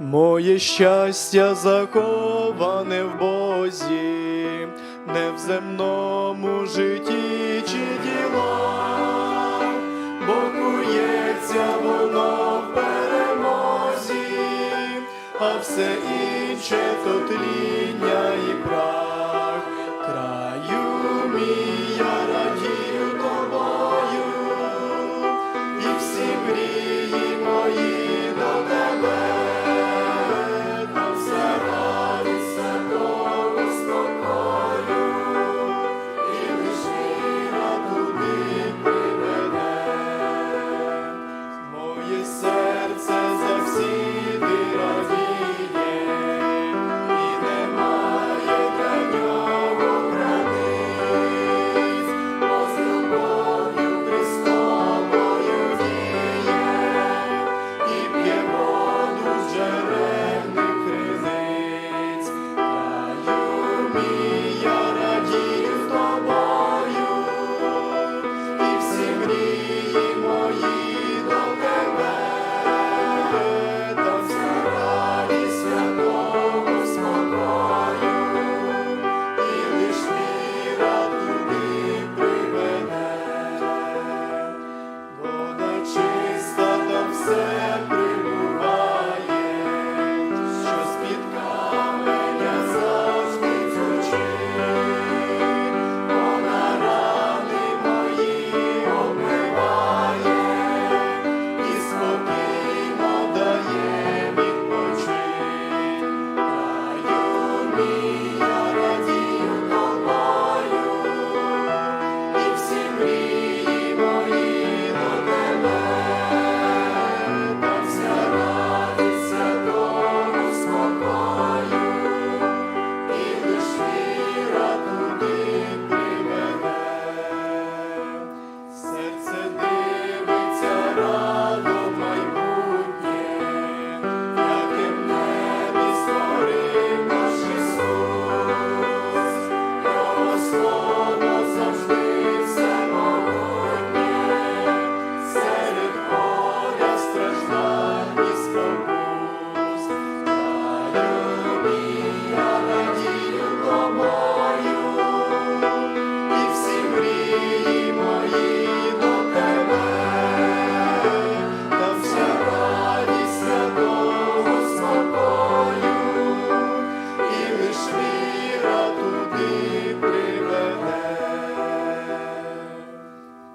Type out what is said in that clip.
Моє щастя заховане в Бозі, не в земному житті чи ділах, бо кується воно в перемозі, а все інше то тлі